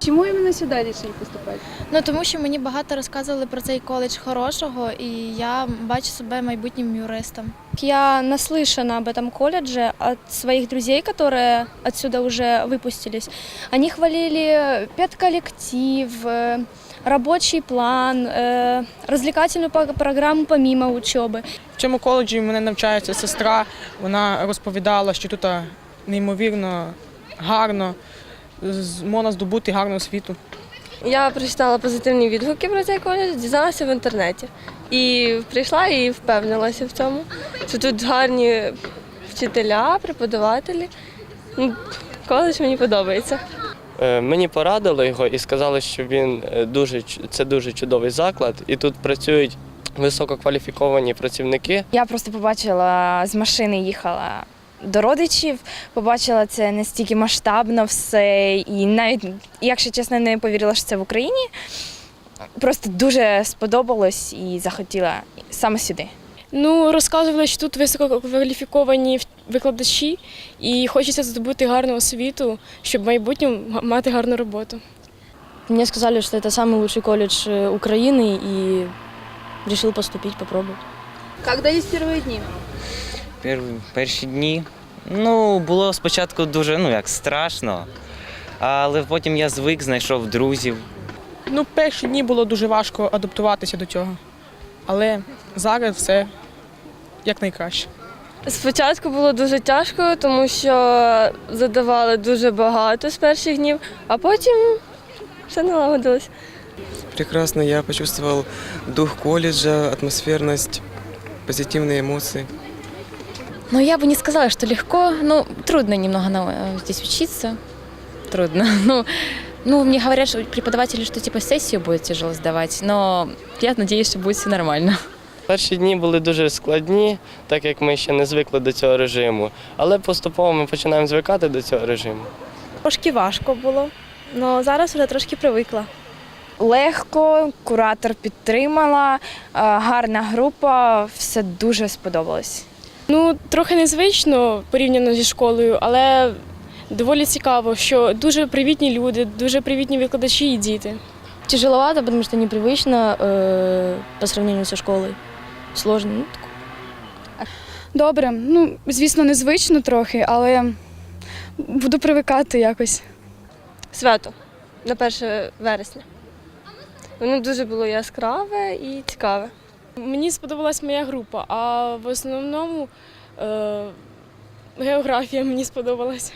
саме сюди вирішили поступати? Ну тому що мені багато розказували про цей коледж хорошого, і я бачу себе майбутнім юристом. Я наслышана об этом колледже от своих друзей, которые отсюда уже выпустились. Они хвалили педколлектив, э, рабочий план, э, развлекательную по- программу помимо учебы. В цьому коледжі в мене навчається сестра. Вона розповідала, що тут а, неймовірно гарно, з- можна здобути гарну освіту. Я прочитала позитивні відгуки про цей коледж, дізналася в інтернеті. І прийшла і впевнилася в цьому, що тут гарні вчителя, преподавателі. Ну, Коледж мені подобається. Е, Мені порадили його і сказали, що він е, дуже це дуже чудовий заклад, і тут працюють висококваліфіковані працівники. Я просто побачила з машини, їхала до родичів, побачила це настільки масштабно все, і навіть, якщо чесно, не повірила, що це в Україні. Просто дуже сподобалось і захотіла саме сюди. Ну, розказували, що тут висококваліфіковані в- викладачі, і хочеться здобути гарну освіту, щоб в майбутньому га- мати гарну роботу. Мне сказали, что это самый лучший колледж э, Украины, и решил поступить, попробовать. Як дались перші дні? Пер, перші дні. Ну, було спочатку дуже ну, як страшно, але потім я звик, знайшов друзів. Ну, перші дні було дуже важко адаптуватися до цього. Але зараз все як найкраще. Спочатку було дуже тяжко, тому що задавали дуже багато з перших днів, а потім все налагодилось. Прекрасно, я почувствовал дух колледжа, атмосферность, позитивные эмоции. Ну, я бы не сказала, что легко. Ну, трудно немного на- э, здесь учиться. Трудно. Ну, ну, мне говорят, что преподаватели, что типа сессию будет тяжело сдавать, но я надеюсь, что будет все нормально. Перші дні були дуже складні, так як ми ще не звикли до цього режиму. Але поступово ми починаємо звикати до цього режиму. Трошки важко було, але зараз вже трошки привикла. Легко, куратор підтримала, е, гарна група, все дуже сподобалось. Ну, трохи незвично порівняно зі школою, але доволі цікаво, що дуже привітні люди, дуже привітні викладачі і діти. Тяжеловато, потому что непривычно э, по сравнению со школой. Сложно. Ну, Добре, ну звісно, незвично трохи, але буду привикати якось. Свято на 1 вересня. Воно дуже було яскраве і цікаве. Мені сподобалась моя група, а в основному е, географія мені сподобалася.